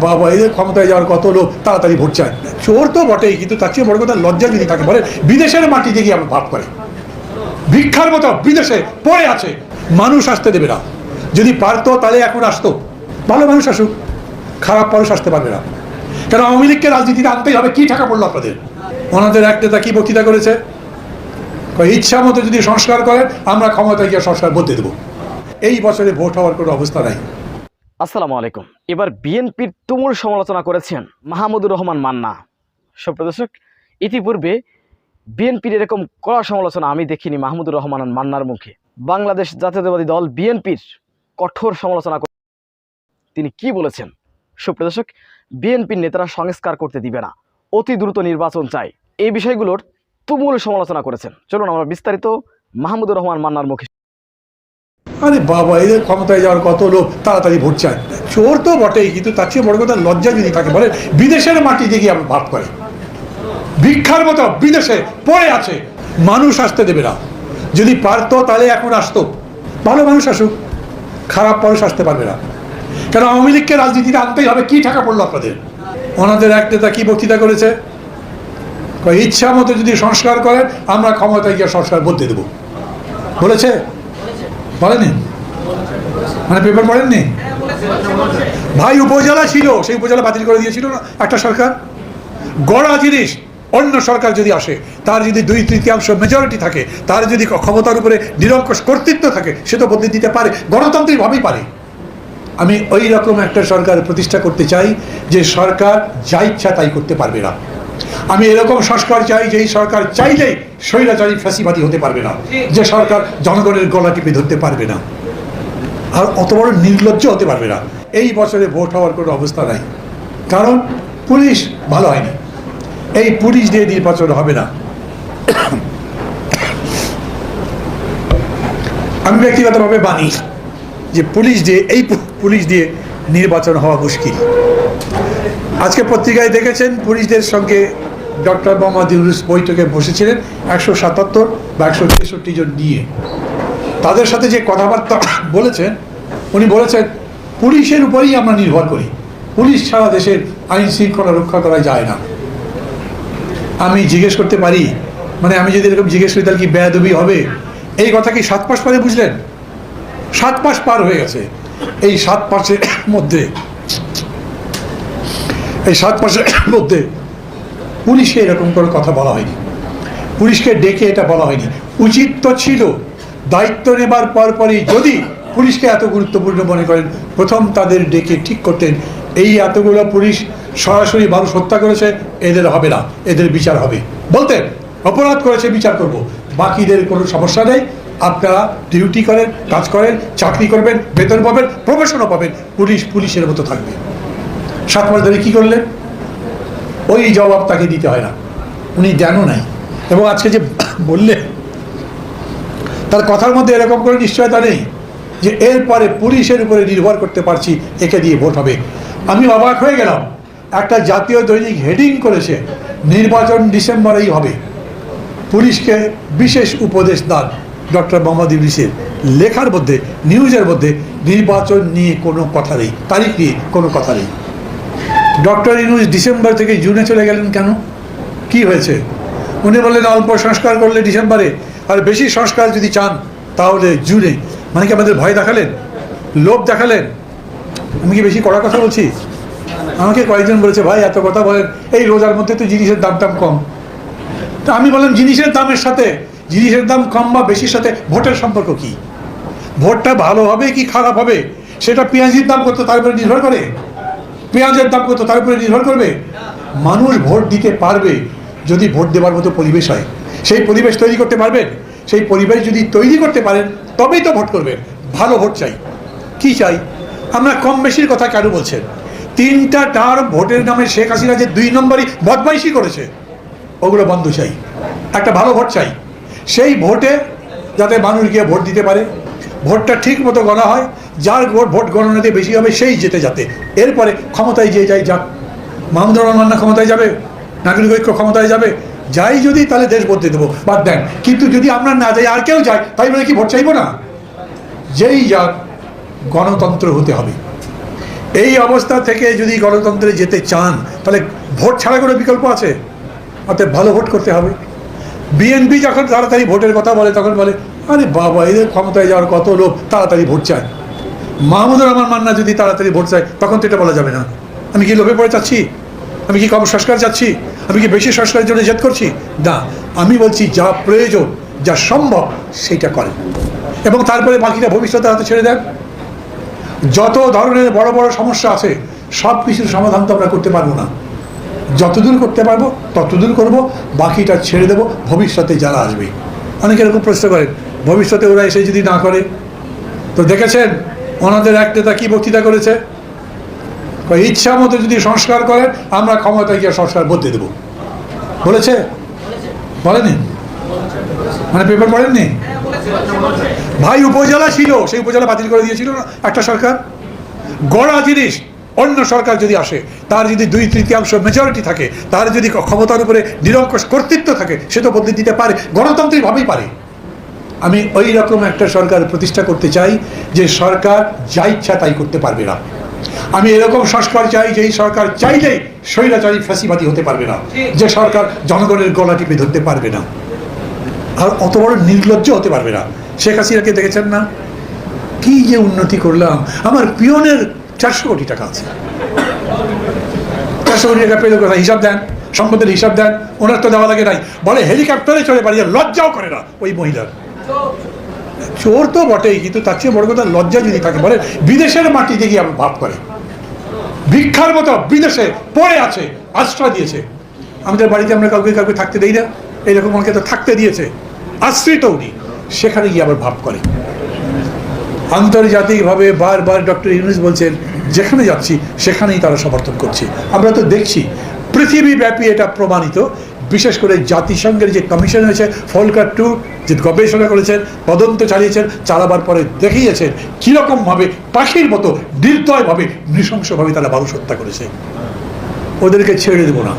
বাবা, এদের ক্ষমতায় যাওয়ার কত লোক তাড়াতাড়ি ভোট চায়। চোর তো বটেই, কিন্তু তার চেয়ে বড় কথা লজ্জা যদি থাকে বলে, বিদেশের মাটিতে গিয়ে আমরা ভাব করে। ভিক্ষার মতো বিদেশে পড়ে আছে। মানুষ আসতে দেবে না। যদি পারতো, তাহলে এখন আসতো। ভালো মানুষ আসুক, খারাপ মানুষ আসতে পারবে না। কেন, আওয়ামী লীগকে রাজনীতিতে আনতেই হবে, কি টাকা পড়ল আপনাদের? ওনাদের এক নেতা কি বক্তৃতা করেছে? ইচ্ছা মতো যদি সংস্কার করেন, আমরা ক্ষমতায় গিয়ে সংস্কার বদলে দেবো। এই বছরে ভোট হওয়ার কোনো অবস্থা নাই। আসসালামু আলাইকুম। এবার বিএনপির তুমুল সমালোচনা করেছেন মাহমুদুর রহমান মান্না। সুপ্রদর্শক ইতিপূর্বে বিএনপির এরকম কড়া সমালোচনা আমি দেখিনি মাহমুদুর রহমান মান্নার মুখে। বাংলাদেশ জাতীয়তাবাদী দল বিএনপির কঠোর সমালোচনা তিনি কি বলেছেন? সুপ্রদর্শক বিএনপির নেতারা সংস্কার করতে দিবে না। অতি দ্রুত নির্বাচন চাই। এই বিষয়গুলোর তুমুল সমালোচনা করেছেন। চলুন আমরা বিস্তারিত মাহমুদুর রহমান মান্নার মুখে আরে বাবা, এদের ক্ষমতায় যাওয়ার কত লোক? তাড়াতাড়ি ভোট চায় চোর তো বটেই, কিন্তু তার চেয়ে বড় কথা লজ্জা যদি থাকে, বলে বিদেশের মাটিতে গিয়ে আমরা ভাব করে। ভিক্ষার মতো বিদেশে পড়ে আছে। মানুষ আসতে দেবে না। যদি পারতো তাহলে এখন আসতো। ভালো মানুষ আসুক, খারাপ মানুষ আসতে পারবে না। কেন, আওয়ামী লীগকে রাজনীতিতে আনতেই হবে, কি টাকা পড়ল আপনাদের? ওনাদের এক নেতা কি বক্তৃতা করেছে? ইচ্ছা মতো যদি সংস্কার করেন, আমরা ক্ষমতায় গিয়ে সংস্কার বদলে দেবো। বলেছে? বলেনি মানে পেপার পড়েননি? ভাই, উপজেলা ছিল, সেই উপজেলা বাতিল করে দিয়েছিল না, একটা সরকার। গড়া জিনিস অন্য সরকার যদি আসে, তার যদি দুই তৃতীয়াংশ মেজরিটি থাকে, তার যদি ক্ষমতার উপরে নিরঙ্কুশ কর্তৃত্ব থাকে, সে তো বদলে দিতে পারে গণতান্ত্রিকভাবেই পারে। আমি ওই রকম একটা সরকার প্রতিষ্ঠা করতে চাই, যে সরকার যা ইচ্ছা তাই করতে পারবে না। আমি এরকম সংস্কার চাই যে এই সরকার চাইলেই স্বৈরাচারী ফ্যাসিবাদী হতে পারবে না। যে সরকার জনগণের গলা টিপে ধরতে পারবে না। আর অত বড় নির্লজ্জ হতে পারবে না। এই বছরে ভোট হওয়ার কোনো অবস্থা নাই। কারণ পুলিশ ভালো হয়নি। এই পুলিশ দিয়ে নির্বাচন হবে না। আমি ব্যক্তিগতভাবে মানি যে পুলিশ দিয়ে এই পুলিশ দিয়ে নির্বাচন হওয়া মুশকিল। আজকে পত্রিকায় দেখেছেন পুলিশদের সঙ্গে ডক্টর মোহাম্মদ ইউনুস বৈঠকে বসেছিলেন একশো সাতাত্তর বা একশো তেষট্টি জন নিয়ে। তাদের সাথে যে কথাবার্তা বলেছেন, উনি বলেছেন, পুলিশের উপরেই আমরা নির্ভর করি। পুলিশ ছাড়া দেশের আইন শৃঙ্খলা রক্ষা করা যায় না। আমি জিজ্ঞেস করতে পারি মানে আমি যদি এরকম জিজ্ঞেস করি, তাহলে কি বেয়াদবি হবে? এই কথা কি সাত মাস পরে বুঝলেন? সাত মাস পার হয়ে গেছে। এই সাত মাসের মধ্যে, এই সাত মাসের মধ্যে পুলিশকে এরকম করে কথা বলা হয়নি। পুলিশকে ডেকে এটা বলা হয়নি। উচিত তো ছিল দায়িত্ব নেবার পর পরপরই যদি পুলিশকে এত গুরুত্বপূর্ণ মনে করেন, প্রথম তাদের ডেকে ঠিক করতেন, এই এতগুলো পুলিশ সরাসরি মানুষ হত্যা করেছে, এদের হবে না, এদের বিচার হবে। বলতেন, অপরাধ করেছে, বিচার করব। বাকিদের কোনো সমস্যা নেই, আপনারা ডিউটি করেন, কাজ করেন, চাকরি করবেন, বেতন পাবেন, প্রমোশনও পাবেন, পুলিশ পুলিশের মতো থাকবে। সাত মাস ধরে কী করলেন? ওই জবাব তাকে দিতে হয় না। উনি দেনও নাই। এবং আজকে যে বললেন, তার কথার মধ্যে এরকম করে নিশ্চয়তা নেই যে এরপরে পুলিশের উপরে নির্ভর করতে পারছি, একে দিয়ে ভোট হবে। আমি অবাক হয়ে গেলাম। একটা জাতীয় দৈনিক হেডিং করেছে, নির্বাচন ডিসেম্বরেই হবে। পুলিশকে বিশেষ উপদেশ দান ডক্টর মোহাম্মদ ইউনিসের। লেখার মধ্যে, নিউজের মধ্যে নির্বাচন নিয়ে কোনো কথা নেই, তারিখ নিয়ে কোনো কথা নেই। ডক্টর ইনুস ডিসেম্বর থেকে জুনে চলে গেলেন কেন? কি হয়েছে? উনি বললেন, অল্প সংস্কার করলে ডিসেম্বরে, আর বেশি সংস্কার যদি চান, তাহলে জুনে। মানে কি আমাদের ভয় দেখালেন? লোভ দেখালেন? আমি কি বেশি কড়া কথা বলছি? আমাকে কয়েকজন বলেছে, ভাই, এত কথা বলেন। এই রোজার মধ্যে তো জিনিসের দাম টাম কম। তা আমি বললাম, জিনিসের দামের সাথে, জিনিসের দাম কম বা বেশির সাথে ভোটের সম্পর্ক কি? ভোটটা ভালো হবে কি খারাপ হবে? সেটা পেঁয়াজির দাম কত, তার উপরে নির্ভর করে? পেঁয়াজের দাম কত? তার উপরে নির্ভর করবে? মানুষ ভোট দিতে পারবে যদি ভোট দেওয়ার মতো পরিবেশ হয়। সেই পরিবেশ তৈরি করতে পারবেন? সেই পরিবেশ যদি তৈরি করতে পারেন, তবেই তো ভোট করবেন। ভালো ভোট চাই। কি চাই? আমরা কম বেশির কথা কেন বলছেন? তিনটা টার্ম ভোটের নামে শেখ হাসিনা যে দুই নম্বরই বদমাইশি করেছে, ওগুলো বন্ধ চাই। একটা ভালো ভোট চাই। সেই ভোটে যাতে মানুষ গিয়ে ভোট দিতে পারে, ভোটটা ঠিক মতো গণা হয় যার ভোট গণনাতে বেশি হবে সেই যেতে যাতে। এরপরে ক্ষমতায় যে যাই যাক। মাহমুদুর রহমান মান্না ক্ষমতায় যাবে? নাগরিক ঐক্য ক্ষমতায় যাবে? যাই যদি, তাহলে দেশ বদলে দেবো। বাদ দেন। কিন্তু যদি আমরা না যাই, আর কেউ যাই তাই বলে কি ভোট চাইব না? যেই যাক, গণতন্ত্র হতে হবে। এই অবস্থা থেকে যদি গণতন্ত্রে যেতে চান, তাহলে ভোট ছাড়া কোনো বিকল্প আছে? অতএব ভালো ভোট করতে হবে। বিএনপি যখন তাড়াতাড়ি ভোটের কথা বলে, তখন বলে, আরে বাবা, এদের ক্ষমতায় যাওয়ার কত লোক তাড়াতাড়ি ভোট চায়? মাহমুদুর রহমান মান্না যদি তাড়াতাড়ি ভোট চায়, তখন তো এটা বলা যাবে না। আমি কি লোভে পড়ে চাচ্ছি আমি কি কম সংস্কার চাচ্ছি? আমি কি বেশি সংস্কারের জন্য জেদ করছি? না, আমি বলছি যা প্রয়োজন, যা সম্ভব, সেটা করেন। এবং তারপরে বাকিটা ভবিষ্যতে হাতে ছেড়ে দেন। যত ধরনের বড় বড় সমস্যা আছে, সব কিছুর সমাধান তো আমরা করতে পারব না। যতদূর করতে পারব, ততদূর করব, বাকিটা ছেড়ে দেবো, ভবিষ্যতে যারা আসবে। অনেকে এরকম প্রশ্ন করেন, ভবিষ্যতে ওরা এসে যদি না করে, তো দেখেছেন? ওনাদের এক নেতা কি বক্তৃতা করেছে? ইচ্ছা মতো যদি সংস্কার করেন, আমরা ক্ষমতায় গিয়ে সংস্কার বদলে দেবো। বলেছে? বলেনি? মানে পেপার পড়েননি? ভাই, উপজেলা ছিল, সেই উপজেলা বাতিল করে দিয়েছিল একটা সরকার? গড়া জিনিস, অন্য সরকার যদি আসে, তার যদি দুই তৃতীয়াংশ মেজরিটি থাকে, তার যদি ক্ষমতার উপরে নিরঙ্কুশ কর্তৃত্ব থাকে, সে তো বদলে দিতে পারে গণতান্ত্রিকভাবেই পারে। আমি ওই রকম একটা সরকার প্রতিষ্ঠা করতে চাই যে সরকার যা ইচ্ছা তাই করতে পারবে না। আমি এরকম সংস্কার চাই যে সরকার চাইলেই স্বৈরাচারী ফ্যাসিবাদী হতে পারবে না যে সরকার জনগণের গলা টিপে ধরতে পারবে না। আর অত বড় নির্লজ্জ হতে পারবে না। শেখ হাসিনাকে দেখেছেন না? কি যে উন্নতি করলাম। আমার পিয়নের চারশো কোটি টাকা আছে। চারশো কোটি টাকা পেলে হিসাব দেন সম্পদের হিসাব দেন। ওনার তো দেওয়া লাগে নাই। বলে হেলিকপ্টারে চলে পারিয়ে লজ্জাও করে না ওই মহিলার। চোর তো বটেই, কিন্তু তার চেয়ে বড় কথা লজ্জা যদি থাকে, বলে বিদেশের মাটিতে গিয়ে ভাব করে। ভিক্ষার মতো বিদেশে পড়ে আছে, আশ্রয় দিয়েছে। আমাদের বাড়িতে আমরা কাউকে কাউকে থাকতে দেই না এইরকম অনেকে তো থাকতে দিয়েছে। আশ্রিত উনি, সেখানে গিয়ে আবার ভাব করে। আন্তর্জাতিকভাবে বারবার ডক্টর ইউনুস বলছেন, যেখানে যাচ্ছি, সেখানেই তারা সমর্থন করছে। আমরা তো দেখছি, পৃথিবীব্যাপী এটা প্রমাণিত বিশেষ করে জাতিসংঘের যে কমিশন হয়েছে ফলকার টু, যে গবেষণা করেছেন, তদন্ত চালিয়েছেন, চালাবার পরে দেখিয়েছেন কীরকমভাবে, পাখির মতো, নির্দয়ভাবে, নৃশংসভাবে তারা মানুষ হত্যা করেছে। ওদেরকে ছেড়ে দেবো না।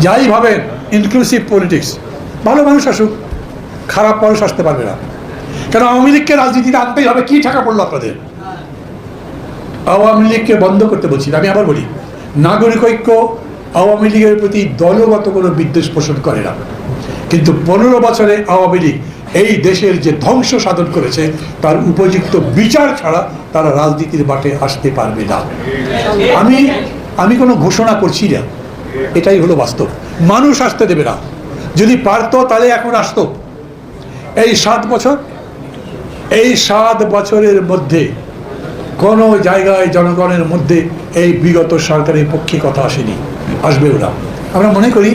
যাই ভাবেন ইনক্লুসিভ পলিটিক্স ভালো মানুষ আসুক, খারাপ মানুষ আসতে পারবে না। কেন, আওয়ামী লীগকে রাজনীতিতে আনতেই হবে, কি টাকা পড়ল আপনাদের? আওয়ামী লীগকে বন্ধ করতে বলছি আমি আবার বলি, নাগরিক ঐক্য আওয়ামী লীগের প্রতি দলগত কোনো বিদ্বেষ পোষণ করে না। কিন্তু পনেরো বছরে আওয়ামী লীগ এই দেশের যে ধ্বংস সাধন করেছে, তার উপযুক্ত বিচার ছাড়া তারা রাজনীতির বাটে আসতে পারবে না। আমি আমি কোনো ঘোষণা করছি না। এটাই হলো বাস্তব। মানুষ আসতে দেবে না। যদি পারতো তাহলে এখন আসতো। এই সাত বছর, এই সাত বছরের মধ্যে কোনো জায়গায় জনগণের মধ্যে এই বিগত সরকারের পক্ষে কথা আসেনি। আসবেও না আমরা মনে করি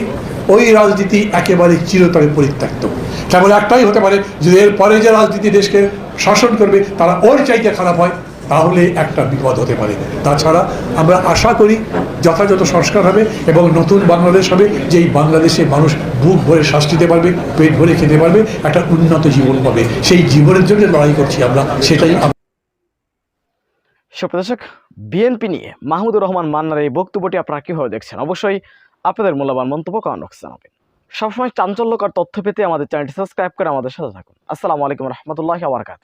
ওই রাজনীতি একেবারে চিরতরে পরিত্যক্ত। কেবল একটাই হতে পারে, যদি এর পরে যে রাজনীতি দেশকে শাসন করবে, তারা ওর চাইতে খারাপ হয়, তাহলে একটা বিপদ হতে পারে। তাছাড়া আমরা আশা করি যথাযথ সংস্কার হবে এবং নতুন বাংলাদেশ হবে, যেই বাংলাদেশে মানুষ বুক ভরে শ্বাস নিতে পারবে, পেট ভরে খেতে পারবে, একটা উন্নত জীবন পাবে। সেই জীবনের জন্য লড়াই করছি আমরা, সেটাই সুপ্রদর্শক বিএনপি নিয়ে মাহমুদুর রহমান মান্নার এই বক্তব্যটি আপনারা কীভাবে দেখছেন? অবশ্যই আপনাদের মূল্যবান মন্তব্য কমেন্ট বক্সে জানাবেন। সবসময় চাঞ্চল্যকর তথ্য পেতে আমাদের চ্যানেলটি সাবস্ক্রাইব করে আমাদের সাথে থাকুন। আসসালামু আলাইকুম রহমতুল্লাহ আবরকাত